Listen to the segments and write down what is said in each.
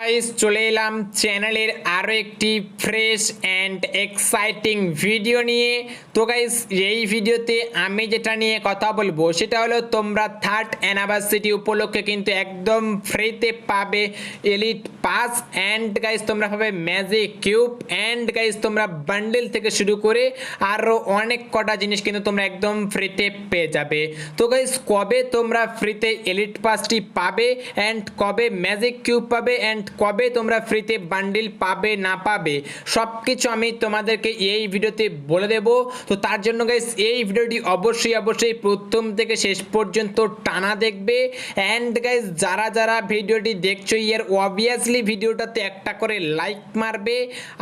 Guys চলে এলাম চ্যানেলের আরও একটি ফ্রেশ অ্যান্ড এক্সাইটিং ভিডিও নিয়ে। তো গাইস এই ভিডিওতে আমি যেটা নিয়ে কথা বলব, সেটা হলো তোমরা থার্ড অ্যানিভার্সিটি উপলক্ষে কিন্তু একদম ফ্রিতে পাবে এলিট পাস অ্যান্ড গাইস তোমরা পাবে ম্যাজিক কিউব অ্যান্ড গাইস তোমরা বান্ডেল থেকে শুরু করে আরও অনেক কটা জিনিস কিন্তু তোমরা একদম ফ্রিতে পেয়ে যাবে। তো গাইস কবে তোমরা ফ্রিতে এলিট পাসটি পাবে অ্যান্ড কবে ম্যাজিক কিউব পাবে অ্যান্ড কবে তোমরা ফ্রিতে বান্ডিল পাবে, না পাবে সব কিছু আমি তোমাদেরকে এই ভিডিওতে বলে দেব। তো তার জন্য গাইস এই ভিডিওটি অবশ্যই অবশ্যই প্রথম থেকে শেষ পর্যন্ত টানা দেখবে। অ্যান্ড গাইস যারা যারা ভিডিওটি দেখছ, ইয়ার অবভিয়াসলি ভিডিওটাতে একটা করে লাইক মারবে।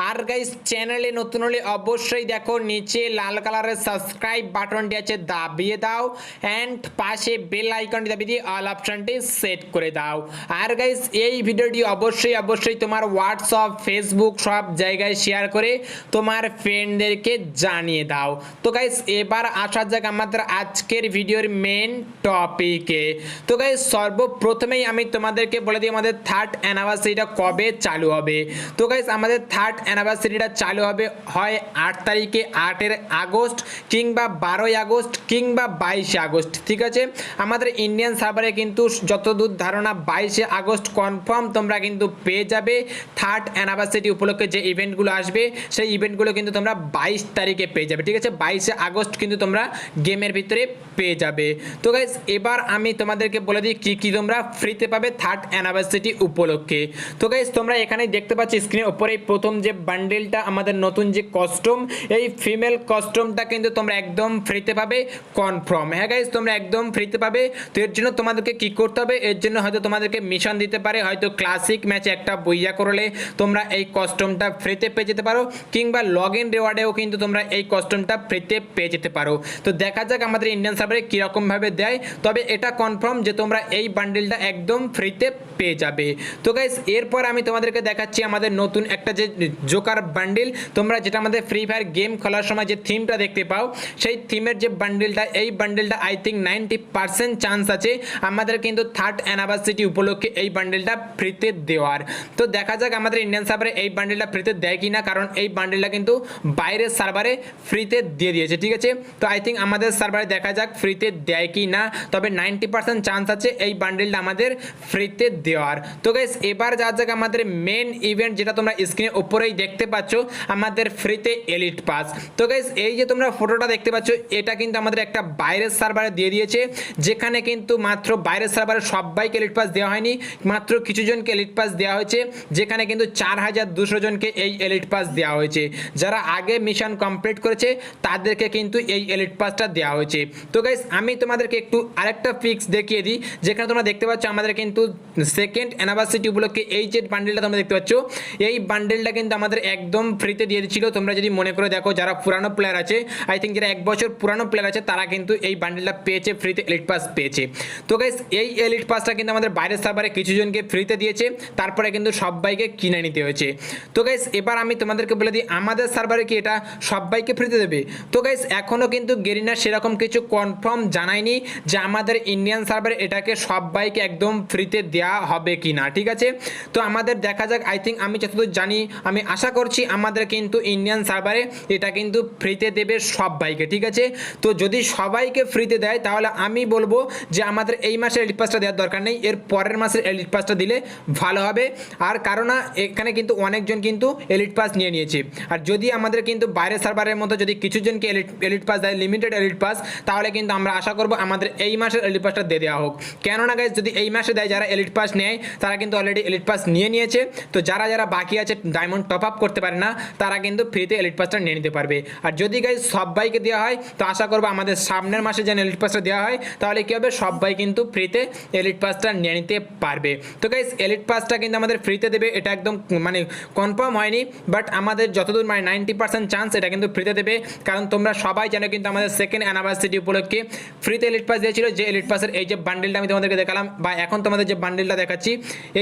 আর গাইস চ্যানেলে নতুন হলে অবশ্যই দেখো, নিচে লাল কালারের সাবস্ক্রাইব বাটনটি আছে, দাবিয়ে দাও। অ্যান্ড পাশে বেল আইকনটি দাবিয়ে দিয়ে অল অপশনটি সেট করে দাও। আর গাইস এই ভিডিওটি অবশ্যই অবশ্যই অবশ্যই তোমার হোয়াটসঅ্যাপ ফেসবুক সব জায়গায় শেয়ার করে তোমার ফ্রেন্ডদেরকে জানিয়ে দাও। তো গাইস এবার আসা যাক আমাদের আজকের ভিডিওর মেন টপিকে তো গাইস সর্বপ্রথমেই আমি তোমাদেরকে বলে দিই, আমাদের থার্ড অ্যানিভার্সারিটা কবে চালু হবে? তো গাইস আমাদের থার্ড অ্যানিভার্সারিটা চালু হবে হয় আট তারিখে, আটের আগস্ট কিংবা বারোই আগস্ট কিংবা বাইশে আগস্ট, ঠিক আছে? আমাদের ইন্ডিয়ান সার্ভারে কিন্তু যতদূর ধারণা বাইশে আগস্ট কনফার্ম তোমরা কিন্তু পেয়ে যাবে থার্ড অ্যানিভার্সারি উপলক্ষে যে ইভেন্টগুলো আসবে, সেই ইভেন্টগুলো কিন্তু তোমরা বাইশ তারিখে পেয়ে যাবে, ঠিক আছে? বাইশে আগস্ট কিন্তু তোমরা গেমের ভিতরে পেয়ে যাবে। তো গাইজ এবার আমি তোমাদেরকে বলে দিই কী কী তোমরা ফ্রিতে পাবে থার্ড অ্যানিভার্সারি উপলক্ষে। তো গাইজ তোমরা এখানে দেখতে পাচ্ছ স্ক্রিনের ওপরে প্রথম যে বান্ডেলটা আমাদের নতুন যে কস্টিউম এই ফিমেল কস্টিউমটা কিন্তু তোমরা একদম ফ্রিতে পাবে কনফার্ম হ্যাঁ গাইজ তোমরা একদম ফ্রিতে পাবে। তো এর জন্য তোমাদেরকে কি করতে হবে? এর জন্য হয়তো তোমাদেরকে মিশন দিতে পারে, হয়তো ক্লাসিক ম্যাচে একটা বইয়া করলে তোমরা এই কস্টমটা ফ্রিতে পেয়ে যেতে পারো, কিংবা লগ ইন রেওয়ার্ডেও কিন্তু তোমরা এই কস্টিউমটা ফ্রিতে পেয়ে যেতে পারো। তো দেখা যাক আমাদের ইন্ডিয়ান সার্ভারে কীরকমভাবে দেয়, তবে এটা কনফার্ম যে তোমরা এই বান্ডিলটা একদম ফ্রিতে পেয়ে যাবে। তো গাইস এরপর আমি তোমাদেরকে দেখাচ্ছি আমাদের নতুন একটা যে জোকার বান্ডিল তোমরা যেটা আমাদের ফ্রি ফায়ার গেম খেলার সময় যে থিমটা দেখতে পাও, সেই থিমের যে বান্ডিলটা এই বান্ডিলটা I think ninety percent chance আছে আমাদের কিন্তু থার্ড অ্যানিভার্সারি উপলক্ষে এই বান্ডিলটা ফ্রিতে দেওয়ার তো দেখা যাক আমাদের ইন্ডিয়ান সার্ভারে এই বান্ডেলটা ফ্রিতে দেয় কি না কারণ এই বান্ডেলটা কিন্তু বাইরের সার্ভারে ফ্রিতে দিয়ে দিয়েছে, ঠিক আছে? তো আই থিঙ্ক আমাদের সার্ভারে দেখা যাক ফ্রিতে দেয় কি না তবে নাইনটি পার্সেন্ট চান্স আছে এই বান্ডেলটা আমাদের ফ্রিতে দেওয়ার। তো গাইস এবার যা যাক আমাদের মেন ইভেন্ট যেটা তোমরা স্ক্রিনের উপরেই দেখতে পাচ্ছ, আমাদের ফ্রিতে এলিট পাস তো গাইস এই যে তোমরা ফটোটা দেখতে পাচ্ছ, এটা কিন্তু আমাদের একটা বাইরের সার্ভারে দিয়ে দিয়েছে, যেখানে কিন্তু মাত্র বাইরের সার্ভারে সবাইকে এলিট পাস দেওয়া হয়নি, মাত্র কিছু জনকে এলিট পাস দেওয়া হয়েছে, যেখানে কিন্তু চার হাজার দুশো জনকে এই এলিট পাস দেওয়া হয়েছে। যারা আগে মিশন কমপ্লিট করেছে, তাদেরকে কিন্তু এই এলিট পাসটা দেওয়া হয়েছে। তো গাইস আমি তোমাদেরকে একটু আরেকটা ফিক্স দেখিয়ে দিই। যেখানে তোমরা দেখতে পাচ্ছ, আমাদের কিন্তু সেকেন্ড অ্যানিভার্সারি উপলক্ষে এই যে বান্ডেলটা তোমরা দেখতে পাচ্ছ, এই বান্ডেলটা কিন্তু আমাদের একদম ফ্রিতে দিয়ে দিচ্ছিল। তোমরা যদি মনে করে দেখো, যারা পুরানো প্লেয়ার আছে আই থিঙ্ক যারা এক বছর পুরানো প্লেয়ার আছে, তারা কিন্তু এই বান্ডেলটা পেয়েছে ফ্রিতে এলিট পাস পেয়েছে। তো গাইস এই এলিট পাসটা কিন্তু আমাদের বাইরের সার্ভারে কিছু জনকে ফ্রিতে দিয়েছে। তারপরে কিন্তু সবাইকে কিনে নিতে হয়েছে। তো গাইস এবার আমি তোমাদেরকে বলে দিই, আমাদের সার্ভারে কি এটা সবাইকে ফ্রিতে দেবে? তো গাইস এখনও কিন্তু গেরিনা সেরকম কিছু কনফার্ম জানায়নি যে আমাদের ইন্ডিয়ান সার্ভারে এটাকে সবাইকে একদম ফ্রিতে দেওয়া হবে কি না ঠিক আছে? তো আমাদের দেখা যাক আই থিঙ্ক আমি যতদূর জানি, আমি আশা করছি আমাদের কিন্তু ইন্ডিয়ান সার্ভারে এটা কিন্তু ফ্রিতে দেবে সবাইকে, ঠিক আছে? তো যদি সবাইকে ফ্রিতে দেয়, তাহলে আমি বলব যে আমাদের এই মাসের এলিট পাসটা দেওয়ার দরকার নেই, এর পরের মাসের এলিট পাসটা দিলে ভালো হবে। আর কারণ এখানে কিন্তু অনেকজন কিন্তু এলিট পাস নিয়ে নিয়েছে। আর যদি আমাদের কিন্তু বাইরের সার্ভারের মতো যদি কিছু জনকে এলিট এলিট পাস দেয় লিমিটেড এলিট পাস তাহলে কিন্তু আমরা আশা করব আমাদের এই মাসের এলিট পাসটা দিয়ে দেওয়া হোক। কেননা গাইজ যদি এই মাসে দেয় যারা এলিট পাস নেয়, তারা কিন্তু অলরেডি এলিট পাস নিয়ে নিয়েছে। তো যারা যারা বাকি আছে ডায়মন্ড টপ আপ করতে পারে না, তারা কিন্তু ফ্রিতে এলিট পাসটা নিয়ে নিতে পারবে। আর যদি গাইজ সবাইকে দেওয়া হয়, তো আশা করব আমাদের সামনের মাসে যেন এলিট পাসটা দেওয়া হয়, তাহলে কী হবে? সবাই কিন্তু ফ্রিতে এলিট পাসটা নিয়ে নিতে পারবে। তো গাইজ এলিট পাসটা কিন্তু আমাদের ফ্রিতে দেবে, এটা একদম মানে কনফার্ম হয়নি বাট আমাদের যতদূর মানে নাইনটি পার্সেন্ট চান্স এটা কিন্তু ফ্রিতে দেবে, কারণ তোমরা সবাই জানো কিন্তু আমাদের সেকেন্ড অ্যানিভার্সারি উপলক্ষে ফ্রিতে এলিট পাস দিয়েছিল, যে এলিট পাসের এই যে বান্ডেলটা আমি তোমাদেরকে দেখালাম, বা এখন তোমাদের যে বান্ডেলটা দেখাচ্ছি,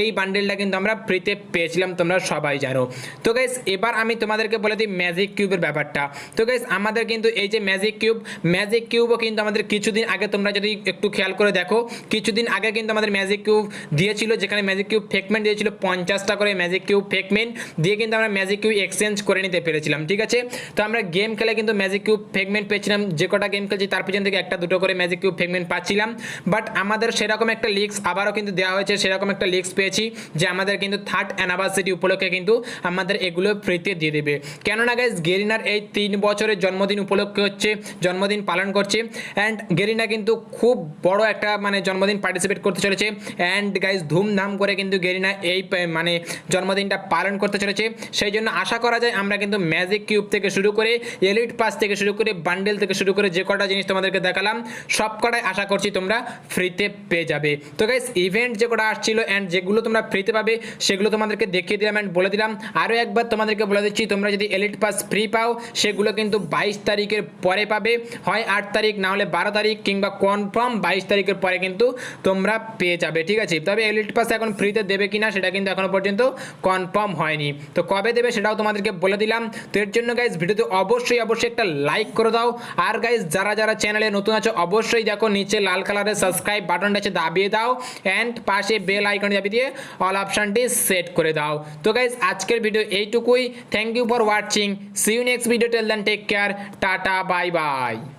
এই বান্ডেলটা কিন্তু কিন্তু আমরা ফ্রিতে পেয়েছিলাম, তোমরা সবাই জানো। তো গাইস এবার আমি তোমাদেরকে বলে দিই ম্যাজিক কিউবের ব্যাপারটা। তো গাইস আমাদের কিন্তু এই যে ম্যাজিক কিউব ম্যাজিক কিউবও কিন্তু আমাদের কিছুদিন আগে তোমরা যদি একটু খেয়াল করে দেখো, কিছুদিন আগে কিন্তু আমাদের ম্যাজিক কিউব দিয়েছিল, যেখানে ম্যাজিক কিউব ফেকমেন্ট দিয়েছিল পঞ্চাশটা করে ম্যাজিক কিউব ফেকমেন্ট দিয়ে কিন্তু আমরা ম্যাজিক কিউব এক্সচেঞ্জ করে নিতে পেরেছিলাম, ঠিক আছে? তো আমরা গেম খেলে কিন্তু ম্যাজিক কিউব ফেকমেন্ট পেয়েছিলাম, যে কটা গেম খেলছি তার পিছন থেকে একটা দুটো করে ম্যাজিক কিউব ফেকমেন্ট পাচ্ছিলাম। বাট আমাদের সেরকম একটা লিক্স আবারও কিন্তু দেওয়া হয়েছে, সেরকম একটা লিক্স পেয়েছি যে আমাদের কিন্তু থার্ড অ্যানিভার্সারি উপলক্ষে কিন্তু আমাদের এগুলো ফ্রিতে দিয়ে দেবে। কেননা গাইজ গেরিনার এই তিন বছরের জন্মদিন উপলক্ষে হচ্ছে, জন্মদিন পালন করছে অ্যান্ড গেরিনা কিন্তু খুব বড় একটা মানে জন্মদিন পার্টিসিপেট করতে চলেছে অ্যান্ড গাইজ ধুমধাম করে কিন্তু গেরিনা এই মানে জন্মদিনটা পালন করতে চলেছে। সেই জন্য আশা করা যায় আমরা কিন্তু ম্যাজিক কিউব থেকে শুরু করে এলিট পাস থেকে শুরু করে বান্ডেল থেকে শুরু করে যে কটা জিনিস তোমাদেরকে দেখালাম, সব কটাই আশা করছি তোমরা ফ্রিতে পেয়ে যাবে। তো গাইস ইভেন্ট যে কটা আসছিল অ্যান্ড যেগুলো তোমরা ফ্রিতে পাবে, সেগুলো তোমাদেরকে দেখিয়ে দিলাম অ্যান্ড বলে দিলাম। আরও একবার তোমাদেরকে বলে দিচ্ছি, তোমরা যদি এলিট পাস ফ্রি পাও, সেগুলো কিন্তু বাইশ তারিখের পরে পাবে। হয় আট তারিখ, না হলে বারো তারিখ কিংবা কনফার্ম বাইশ তারিখের পরে কিন্তু তোমরা পেয়ে যাবে, ঠিক আছে? তবে এলিট পাস এখন ফ্রিতে দেবে কিনা সেটা কিন্তু এখনও পর্যন্ত কনফার্ম হয়নি। তো কবে দেবে সেটাও তোমাদেরকে বলে দিলাম। তো এর জন্য গাইজ ভিডিওতে অবশ্যই অবশ্যই একটা লাইক করে দাও। আর গাইজ যারা যারা চ্যানেলে নতুন আছো, অবশ্যই দেখো নিচে লাল কালারের সাবস্ক্রাইব বাটনটা আছে, দাবিয়ে দাও। অ্যান্ড পাশে বেল আইকন দাবি দিয়ে অল অপশনটি সেট করে দাও। তো গাইজ আজকের ভিডিও এইটুকুই। Thank you for watching see you next video till then take care tata bye bye